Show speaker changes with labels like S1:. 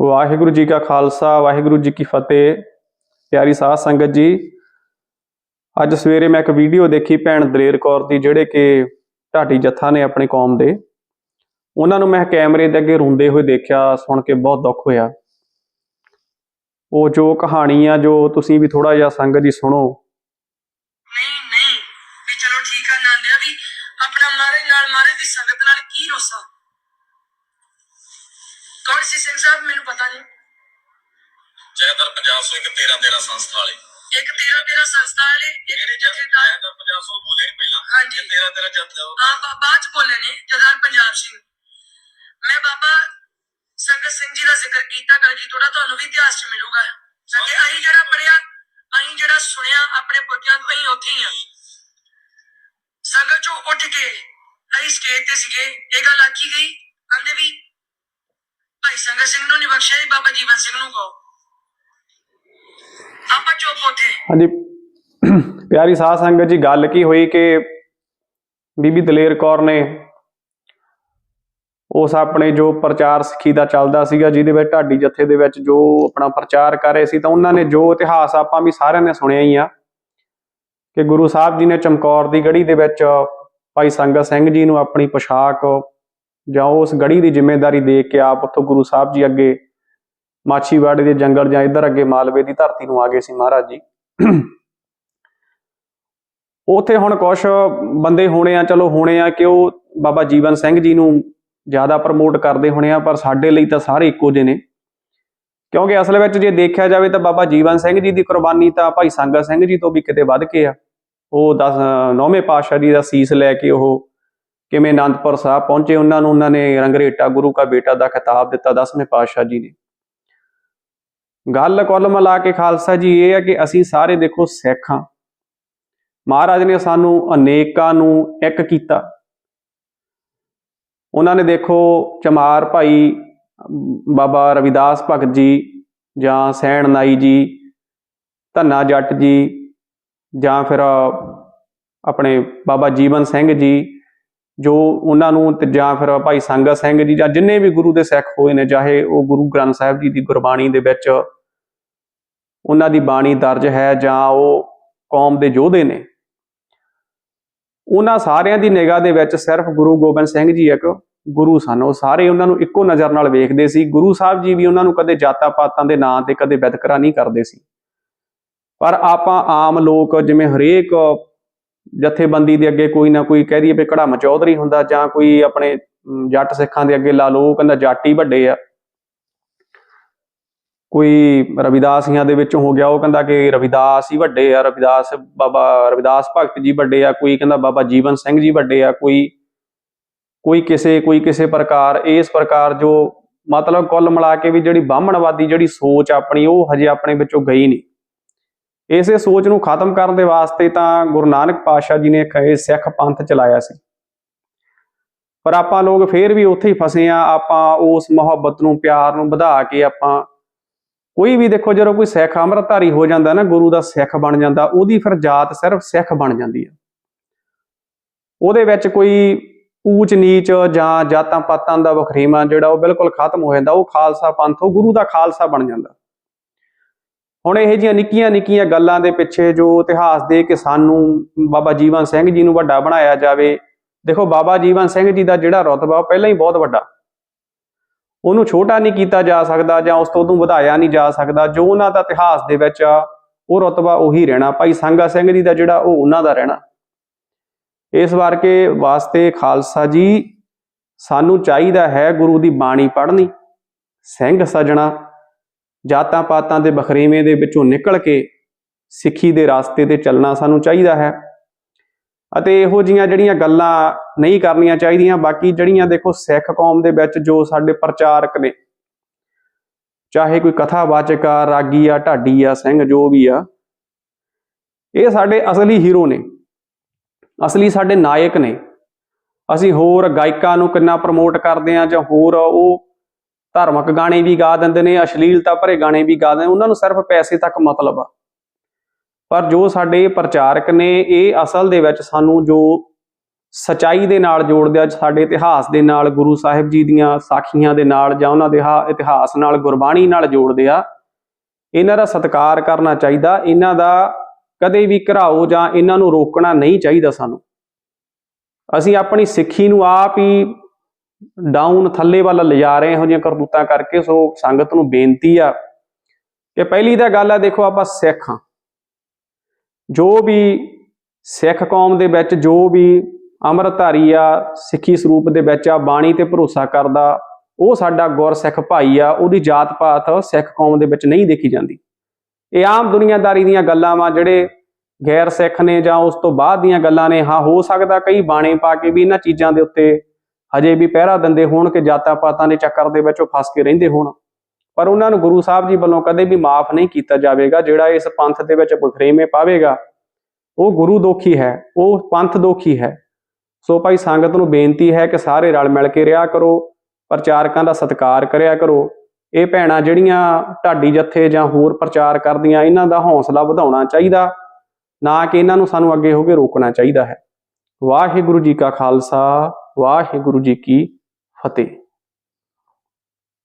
S1: ਵਾਹਿਗੁਰੂ ਜੀ ਕਾ ਖਾਲਸਾ, ਵਾਹਿਗੁਰੂ ਜੀ ਕੀ ਫਤਿਹ। ਪਿਆਰੀ ਸਾਧ ਸੰਗਤ ਜੀ, ਅੱਜ ਸਵੇਰੇ ਮੈਂ ਇੱਕ ਵੀਡੀਓ ਦੇਖੀ ਭੈਣ ਦਲੇਰ ਕੌਰ ਦੀ, ਜਿਹੜੇ ਕਿ ਢਾਡੀ ਜੱਥਾ ਨੇ ਆਪਣੀ ਕੌਮ ਦੇ। ਉਹਨਾਂ ਨੂੰ ਮੈਂ ਕੈਮਰੇ ਦੇ ਅੱਗੇ ਰੋਂਦੇ ਹੋਏ ਦੇਖਿਆ, ਸੁਣ ਕੇ ਬਹੁਤ ਦੁੱਖ ਹੋਇਆ। ਉਹ ਜੋ ਕਹਾਣੀ ਆ, ਜੋ ਤੁਸੀਂ ਵੀ ਥੋੜਾ ਜਿਹਾ ਸੰਗਤ ਜੀ ਸੁਣੋ।
S2: ਨਹੀਂ ਨਹੀਂ, ਵੀ ਚਲੋ ਠੀਕ ਆ ਨਾਂਦਿਆ ਵੀ, ਆਪਣਾ ਮਾਰੇ ਨਾਲ ਮਾਰੇ ਦੀ ਸੰਗਤ ਨਾਲ ਕੀ ਰੋਸਾ? ਕੌਣ ਸੀ ਸਿੰਘ ਸਾਹਿਬ ਮੈਨੂੰ ਪਤਾ ਨਹੀਂ
S3: ਜੈਦਰ ਪੰਜਾਬ ਸੋ ਇੱਕ 13 13 ਸੰਸਥਾ ਵਾਲੇ
S2: ਇੱਕ ਤੇਰਾ ਮੇਰਾ ਸੰਸਥਾ ਵਾਲੇ ਇੱਕ
S3: ਜਿਹੜੇ
S2: ਜਥੇਦਾਰ
S3: ਜੈਦਰ ਪੰਜਾਬ ਸੋ ਬੋਲੇ ਨਹੀਂ ਪਹਿਲਾਂ
S2: ਹਾਂਜੀ।
S3: 13 13 ਜੱਥ
S2: ਆ ਬਾਅਦ ਚ ਬੋਲੇ ਨੇ ਜਦਾਰ ਪੰਜਾਬ ਸਿੰਘ ਮੈਂ ਬਾਬਾ ਸੰਗਤ ਸਿੰਘ ਜੀ ਦਾ ਜ਼ਿਕਰ ਕੀਤਾ ਕਲਜੀ ਥੋੜਾ ਤੁਹਾਨੂੰ ਵੀ ਇਤਿਹਾਸ ਚ ਮਿਲੂਗਾ ਕਿ ਅਸੀਂ ਜਿਹੜਾ ਪੜਿਆ ਅਸੀਂ ਜਿਹੜਾ ਸੁਣਿਆ ਆਪਣੇ ਪੁੱਤਿਆਂ ਤੋਂ ਅਸੀਂ ਉੱਥੇ ਹੀ ਆ ਸੰਗਤ ਚੋਂ ਉੱਠ ਕੇ ਅਸੀਂ ਸਟੇਜ ਤੇ ਸੀਗੇ ਇਹ ਗੱਲ ਆਖੀ ਗਈ ਕਹਿੰਦੇ ਵੀ ਭਾਈ ਸੰਗਤ ਸਿੰਘ ਨੂੰ ਨਹੀਂ ਬਖਸ਼ਿਆ ਜੀ, ਬਾਬਾ ਜੀਵਨ ਸਿੰਘ ਨੂੰ ਕਹੋ ਆਪਾਂ ਚੁੱਪ ਉੱਥੇ
S1: ਹਾਂਜੀ ਪਿਆਰੀ ਸਾਧ ਸੰਗਤ ਜੀ ਗੱਲ ਕੀ ਹੋਈ ਕਿ ਬੀਬੀ ਦਲੇਰ ਕੌਰ ਨੇ ਉਸ ਆਪਣੇ ਜੋ ਪ੍ਰਚਾਰ ਸਿੱਖੀ ਦਾ ਚੱਲਦਾ ਸੀਗਾ ਜਿਹਦੇ ਵਿੱਚ ਢਾਡੀ ਜਥੇ ਦੇ ਵਿੱਚ ਜੋ ਆਪਣਾ ਪ੍ਰਚਾਰ ਕਰ ਰਹੇ ਸੀ ਤਾਂ ਉਹਨਾਂ ਨੇ ਜੋ ਇਤਿਹਾਸ ਆਪਾਂ ਵੀ ਸਾਰਿਆਂ ਨੇ ਸੁਣਿਆ ਹੀ ਆ ਕਿ ਗੁਰੂ ਸਾਹਿਬ ਜੀ ਨੇ ਚਮਕੌਰ ਦੀ ਗੜੀ ਦੇ ਵਿੱਚ ਭਾਈ ਸੰਗਤ ਸਿੰਘ ਜੀ ਨੂੰ ਆਪਣੀ ਪੋਸ਼ਾਕ ਜਾਂ ਉਸ ਗੜੀ ਦੀ ਜ਼ਿੰਮੇਵਾਰੀ ਦੇ ਕੇ ਆਪ ਉੱਥੋਂ ਗੁਰੂ ਸਾਹਿਬ ਜੀ ਅੱਗੇ ਮਾਛੀਵਾੜੇ ਦੇ ਜੰਗਲ ਜਾਂ ਇੱਧਰ ਅੱਗੇ ਮਾਲਵੇ ਦੀ ਧਰਤੀ ਨੂੰ ਆ ਗਏ ਸੀ ਮਹਾਰਾਜ ਜੀ। ਉਥੇ ਹੁਣ ਕੁਝ ਬੰਦੇ ਹੋਣੇ ਆ, ਚਲੋ ਹੋਣੇ ਆ ਕਿ ਉਹ ਬਾਬਾ ਜੀਵਨ ਸਿੰਘ ਜੀ ਨੂੰ ਜ਼ਿਆਦਾ ਪ੍ਰਮੋਟ ਕਰਦੇ ਹੋਣੇ ਆ, ਪਰ ਸਾਡੇ ਲਈ ਤਾਂ ਸਾਰੇ ਇੱਕੋ ਜਿਹੇ ਨੇ। ਕਿਉਂਕਿ ਅਸਲ ਵਿੱਚ ਜੇ ਦੇਖਿਆ ਜਾਵੇ ਤਾਂ ਬਾਬਾ ਜੀਵਨ ਸਿੰਘ ਜੀ ਦੀ ਕੁਰਬਾਨੀ ਤਾਂ ਭਾਈ ਸੰਗਤ ਸਿੰਘ ਜੀ ਤੋਂ ਵੀ ਕਿਤੇ ਵੱਧ ਕੇ ਆ। ਉਹ 10 ਨੌਵੇਂ ਪਾਤਸ਼ਾਹ ਜੀ ਦਾ ਸੀਸ ਲੈ ਕੇ ਉਹ ਕਿਵੇਂ ਆਨੰਦਪੁਰ ਸਾਹਿਬ ਪਹੁੰਚੇ, ਉਹਨਾਂ ਨੂੰ, ਉਹਨਾਂ ਨੇ ਰੰਗਰੇਟਾ ਗੁਰੂ ਕਾ ਬੇਟਾ ਦਾ ਖਿਤਾਬ ਦਿੱਤਾ 10ਵੇਂ ਪਾਤਸ਼ਾਹ ਜੀ ਨੇ। ਗੱਲ ਕੁੱਲ ਮਿਲਾ ਕੇ ਖਾਲਸਾ ਜੀ, ਇਹ ਹੈ ਕਿ ਅਸੀਂ ਸਾਰੇ ਦੇਖੋ ਸਿੱਖ ਹਾਂ। ਮਹਾਰਾਜ ਨੇ ਸਾਨੂੰ ਅਨੇਕਾਂ ਨੂੰ ਇੱਕ ਕੀਤਾ। ਉਹਨਾਂ ਨੇ ਦੇਖੋ ਚਮਾਰ ਭਾਈ, ਬਾਬਾ ਰਵਿਦਾਸ ਭਗਤ ਜੀ ਜਾਂ ਸੈਣ ਨਾਈ ਜੀ, ਧੰਨਾ ਜੱਟ ਜੀ ਜਾਂ ਫਿਰ ਆਪਣੇ ਬਾਬਾ ਜੀਵਨ ਸਿੰਘ ਜੀ ਜੋ ਉਹਨਾਂ ਨੂੰ ਤੇ ਜਾਂ ਫਿਰ ਭਾਈ ਸੰਗਤ ਸਿੰਘ ਜੀ ਜਾਂ ਜਿੰਨੇ ਵੀ ਗੁਰੂ ਦੇ ਸਿੱਖ ਹੋਏ ਨੇ, ਚਾਹੇ ਉਹ ਗੁਰੂ ਗ੍ਰੰਥ ਸਾਹਿਬ ਜੀ ਦੀ ਗੁਰਬਾਣੀ ਦੇ ਵਿੱਚ ਉਹਨਾਂ ਦੀ ਬਾਣੀ ਦਰਜ ਹੈ ਜਾਂ ਉਹ ਕੌਮ ਦੇ ਯੋਧੇ ਨੇ, ਉਹਨਾਂ ਸਾਰਿਆਂ ਦੀ ਨਿਗਾਹ ਦੇ ਵਿੱਚ ਸਿਰਫ ਗੁਰੂ ਗੋਬਿੰਦ ਸਿੰਘ ਜੀ ਇੱਕ ਗੁਰੂ ਸਨ। ਉਹ ਸਾਰੇ ਉਹਨਾਂ ਨੂੰ ਇੱਕੋ ਨਜ਼ਰ ਨਾਲ ਵੇਖਦੇ ਸੀ। ਗੁਰੂ ਸਾਹਿਬ ਜੀ ਵੀ ਉਹਨਾਂ ਨੂੰ ਕਦੇ ਜਾਤਾਂ ਪਾਤਾਂ ਦੇ ਨਾਂ ਤੇ ਕਦੇ ਵਿਤਕਰਾ ਨਹੀਂ ਕਰਦੇ ਸੀ। ਪਰ ਆਪਾਂ ਆਮ ਲੋਕ ਜਿਵੇਂ ਹਰੇਕ ਜਥੇਬੰਦੀ ਦੇ ਅੱਗੇ ਕੋਈ ਨਾ ਕੋਈ ਕਹਿ ਦਈਏ ਵੀ ਕੜਾਮ ਚੌਧਰੀ ਹੁੰਦਾ ਜਾਂ ਕੋਈ ਆਪਣੇ ਜੱਟ ਸਿੱਖਾਂ ਦੇ ਅੱਗੇ ਲਾ ਲਓ, ਉਹ ਕਹਿੰਦਾ ਜੱਟ ਹੀ ਵੱਡੇ ਆ। ਕੋਈ ਰਵਿਦਾਸੀਆਂ ਦੇ ਵਿੱਚ ਹੋ ਗਿਆ, ਉਹ ਕਹਿੰਦਾ ਕਿ ਰਵਿਦਾਸ ਹੀ ਵੱਡੇ ਆ, ਰਵਿਦਾਸ ਬਾਬਾ, ਰਵਿਦਾਸ ਭਗਤ ਜੀ ਵੱਡੇ ਆ, ਕੋਈ ਕਹਿੰਦਾ ਬਾਬਾ ਜੀਵਨ ਸਿੰਘ ਜੀ ਵੱਡੇ ਆ, ਕੋਈ ਕੋਈ ਕਿਸੇ ਕੋਈ ਕਿਸੇ ਪ੍ਰਕਾਰ, ਇਸ ਪ੍ਰਕਾਰ ਜੋ ਮਤਲਬ ਕੁੱਲ ਮਿਲਾ ਕੇ ਵੀ ਜਿਹੜੀ ਬਾਹਮਣਵਾਦੀ ਜਿਹੜੀ ਸੋਚ ਆਪਣੀ, ਉਹ ਹਜੇ ਆਪਣੇ ਵਿੱਚੋਂ ਗਈ ਨਹੀਂ। ਇਸੇ ਸੋਚ ਨੂੰ ਖਤਮ ਕਰਨ ਦੇ ਵਾਸਤੇ ਤਾਂ ਗੁਰੂ ਨਾਨਕ ਪਾਤਸ਼ਾਹ ਜੀ ਨੇ ਕਹੇ ਸਿੱਖ ਪੰਥ ਚਲਾਇਆ ਸੀ। ਪਰ ਆਪਾਂ ਲੋਕ ਫੇਰ ਵੀ ਉੱਥੇ ਹੀ ਫਸੇ ਆ ਆਪਾਂ ਉਸ ਮੁਹੱਬਤ ਨੂੰ, ਪਿਆਰ ਨੂੰ ਵਧਾ ਕੇ ਆਪਾਂ ਕੋਈ ਵੀ ਦੇਖੋ ਜਦੋਂ ਕੋਈ ਸਿੱਖ ਅੰਮ੍ਰਿਤਧਾਰੀ ਹੋ ਜਾਂਦਾ ਨਾ, ਗੁਰੂ ਦਾ ਸਿੱਖ ਬਣ ਜਾਂਦਾ, ਉਹਦੀ ਫਿਰ ਜਾਤ ਸਿਰਫ ਸਿੱਖ ਬਣ ਜਾਂਦੀ ਆ। ਉਹਦੇ ਵਿੱਚ ਕੋਈ ਊਚ ਨੀਚ ਜਾਂ ਜਾਤਾਂ ਪਾਤਾਂ ਦਾ ਵਖਰੇਵਾ ਜਿਹੜਾ ਉਹ ਬਿਲਕੁਲ ਖਤਮ ਹੋ ਜਾਂਦਾ, ਉਹ ਖਾਲਸਾ ਪੰਥ, ਉਹ ਗੁਰੂ ਦਾ ਖਾਲਸਾ ਬਣ ਜਾਂਦਾ। ਹੁਣ ਇਹ ਜਿਹੀਆਂ ਨਿੱਕੀਆਂ ਨਿੱਕੀਆਂ ਗੱਲਾਂ ਦੇ ਪਿੱਛੇ ਜੋ ਇਤਿਹਾਸ ਦੇ ਕੇ ਸਾਨੂੰ ਬਾਬਾ ਜੀਵਨ ਸਿੰਘ ਜੀ ਨੂੰ ਵੱਡਾ ਬਣਾਇਆ ਜਾਵੇ, ਦੇਖੋ ਬਾਬਾ ਜੀਵਨ ਸਿੰਘ ਜੀ ਦਾ ਜਿਹੜਾ ਰਤਬਾ ਉਹ ਪਹਿਲਾਂ ਹੀ ਬਹੁਤ ਵੱਡਾ। ਉਹਨੂੰ ਛੋਟਾ ਨਹੀਂ ਕੀਤਾ ਜਾ ਸਕਦਾ ਜਾਂ ਉਸ ਤੋਂ ਉਹਨੂੰ ਵਧਾਇਆ ਨਹੀਂ ਜਾ ਸਕਦਾ, ਜੋ ਉਹਨਾਂ ਦਾ ਇਤਿਹਾਸ ਦੇ ਵਿੱਚ ਆ, ਉਹ ਰਤਬਾ ਉਹੀ ਰਹਿਣਾ। ਭਾਈ ਸੰਗਾ ਸਿੰਘ ਜੀ ਦਾ ਜਿਹੜਾ ਉਹ ਉਹਨਾਂ ਦਾ ਰਹਿਣਾ। ਇਸ ਵਾਰ ਕੇ ਵਾਸਤੇ ਖਾਲਸਾ ਜੀ, ਸਾਨੂੰ ਚਾਹੀਦਾ ਹੈ ਗੁਰੂ ਦੀ ਬਾਣੀ ਪੜ੍ਹਨੀ, ਸਿੰਘ ਸਜਣਾ। ਜਾਤਾਂ ਪਾਤਾਂ ਦੇ ਬਖਰੇਵੇਂ ਦੇ ਵਿੱਚੋਂ ਨਿਕਲ ਕੇ ਸਿੱਖੀ ਦੇ ਰਾਸਤੇ ਤੇ ਚੱਲਣਾ ਸਾਨੂੰ ਚਾਹੀਦਾ ਹੈ। ਅਤੇ ਇਹੋ ਜੀਆਂ ਜਿਹੜੀਆਂ ਗੱਲਾਂ ਨਹੀਂ ਕਰਨੀਆਂ ਚਾਹੀਦੀਆਂ, ਬਾਕੀ ਜਿਹੜੀਆਂ ਦੇਖੋ ਸਿੱਖ ਕੌਮ ਦੇ ਵਿੱਚ ਜੋ ਸਾਡੇ ਪ੍ਰਚਾਰਕ ਨੇ, ਚਾਹੇ ਕੋਈ ਕਥਾਵਾਚਕ ਆ ਰਾਗੀ ਆ ਢਾਡੀ ਆ ਸਿੰਘ ਜੋ ਵੀ ਆ, ਇਹ ਸਾਡੇ ਅਸਲੀ ਹੀਰੋ ਨੇ, ਅਸਲੀ ਸਾਡੇ ਨਾਇਕ ਨੇ। ਅਸੀਂ ਹੋਰ ਗਾਇਕਾਂ ਨੂੰ ਕਿੰਨਾ ਪ੍ਰਮੋਟ ਕਰਦੇ ਆ ਜਾਂ ਹੋਰ ਉਹ ਧਾਰਮਿਕ ਗਾਣੇ ਵੀ ਗਾ ਦਿੰਦੇ ਨੇ, ਅਸ਼ਲੀਲਤਾ ਭਰੇ ਗਾਣੇ ਵੀ ਗਾ ਦਿੰਦੇ ਉਹਨਾਂ ਨੂੰ ਸਿਰਫ ਪੈਸੇ ਤੱਕ ਮਤਲਬ ਆ। ਪਰ ਜੋ ਸਾਡੇ ਪ੍ਰਚਾਰਕ ਨੇ, ਇਹ ਅਸਲ ਦੇ ਵਿੱਚ ਸਾਨੂੰ ਜੋ ਸਚਾਈ ਦੇ ਨਾਲ ਜੋੜਦੇ ਆ, ਸਾਡੇ ਇਤਿਹਾਸ ਦੇ ਨਾਲ, ਗੁਰੂ ਸਾਹਿਬ ਜੀ ਦੀਆਂ ਸਾਖੀਆਂ ਦੇ ਨਾਲ ਜਾਂ ਉਹਨਾਂ ਦੇ ਹਾ- ਇਤਿਹਾਸ ਨਾਲ, ਗੁਰਬਾਣੀ ਨਾਲ ਜੋੜਦੇ ਆ, ਇਹਨਾਂ ਦਾ ਸਤਿਕਾਰ ਕਰਨਾ ਚਾਹੀਦਾ, ਇਹਨਾਂ ਦਾ ਕਦੇ ਵੀ ਘਰਾਓ ਜਾਂ ਇਹਨਾਂ ਨੂੰ ਰੋਕਣਾ ਨਹੀਂ ਚਾਹੀਦਾ ਸਾਨੂੰ। ਅਸੀਂ ਆਪਣੀ ਸਿੱਖੀ ਨੂੰ ਆਪ ਹੀ ਡਾਊਨ ਥੱਲੇ ਵੱਲ ਲਿਜਾ ਰਹੇ ਇਹੋ ਜਿਹੀਆਂ ਕਰਤੂਤਾਂ ਕਰਕੇ, ਸੋ ਸੰਗਤ ਨੂੰ ਬੇਨਤੀ ਆ ਕਿ ਪਹਿਲੀ ਤਾਂ ਗੱਲ ਆ, ਦੇਖੋ ਆਪਾਂ ਸਿੱਖ ਹਾਂ। ਜੋ ਵੀ ਸਿੱਖ ਕੌਮ ਦੇ ਵਿੱਚ, ਜੋ ਵੀ ਅੰਮ੍ਰਿਤਧਾਰੀ ਆ, ਸਿੱਖੀ ਸਰੂਪ ਦੇ ਵਿੱਚ ਆ, ਬਾਣੀ ਤੇ ਭਰੋਸਾ ਕਰਦਾ, ਉਹ ਸਾਡਾ ਗੁਰਸਿੱਖ ਭਾਈ ਆ, ਉਹਦੀ ਜਾਤ ਪਾਤ ਸਿੱਖ ਕੌਮ ਦੇ ਵਿੱਚ ਨਹੀਂ ਦੇਖੀ ਜਾਂਦੀ। ਇਹ ਆਮ ਦੁਨੀਆਦਾਰੀ ਦੀਆਂ ਗੱਲਾਂ ਵਾ, ਜਿਹੜੇ ਗੈਰ ਸਿੱਖ ਨੇ ਜਾਂ ਉਸ ਤੋਂ ਬਾਅਦ ਦੀਆਂ ਗੱਲਾਂ ਨੇ, ਹਾਂ, ਹੋ ਸਕਦਾ ਕਈ ਬਾਣੇ ਪਾ ਕੇ ਵੀ ਇਹਨਾਂ ਚੀਜ਼ਾਂ ਦੇ ਉੱਤੇ ਹਜੇ ਵੀ ਪਹਿਰਾ ਦਿੰਦੇ ਹੋਣ ਕਿ ਜਾਤਾਂ ਪਾਤਾਂ ਦੇ ਚੱਕਰ ਦੇ ਵਿੱਚ ਉਹ ਫਸ ਕੇ ਰਹਿੰਦੇ ਹੋਣ। ਪਰ ਉਹਨਾਂ ਨੂੰ ਗੁਰੂ ਸਾਹਿਬ ਜੀ ਵੱਲੋਂ ਕਦੇ ਵੀ ਮਾਫ ਨਹੀਂ ਕੀਤਾ ਜਾਵੇਗਾ, ਜਿਹੜਾ ਇਸ ਪੰਥ ਦੇ ਵਿੱਚ ਬਖਰੇਵੇਂ ਪਾਵੇਗਾ। ਉਹ ਗੁਰੂ ਦੋਖੀ ਹੈ, ਉਹ ਪੰਥ ਦੋਖੀ ਹੈ। ਸੋ ਭਾਈ ਸੰਗਤ ਨੂੰ ਬੇਨਤੀ ਹੈ ਕਿ ਸਾਰੇ ਰਲ ਮਿਲ ਕੇ ਰਿਹਾ ਕਰੋ, ਪ੍ਰਚਾਰਕਾਂ ਦਾ ਸਤਿਕਾਰ ਕਰਿਆ ਕਰੋ। ਇਹ ਭੈਣਾਂ ਜਿਹੜੀਆਂ ਢਾਡੀ ਜੱਥੇ ਜਾਂ ਹੋਰ ਪ੍ਰਚਾਰ ਕਰਦੀਆਂ, ਇਹਨਾਂ ਦਾ ਹੌਸਲਾ ਵਧਾਉਣਾ ਚਾਹੀਦਾ, ਨਾ ਕਿ ਇਹਨਾਂ ਨੂੰ ਸਾਨੂੰ ਅੱਗੇ ਹੋ ਕੇ ਰੋਕਣਾ ਚਾਹੀਦਾ ਹੈ। ਵਾਹਿਗੁਰੂ ਜੀ ਕਾ ਖਾਲਸਾ। ਵਾਹਿਗੁਰੂ ਜੀ ਕੀ ਫਤਿਹ।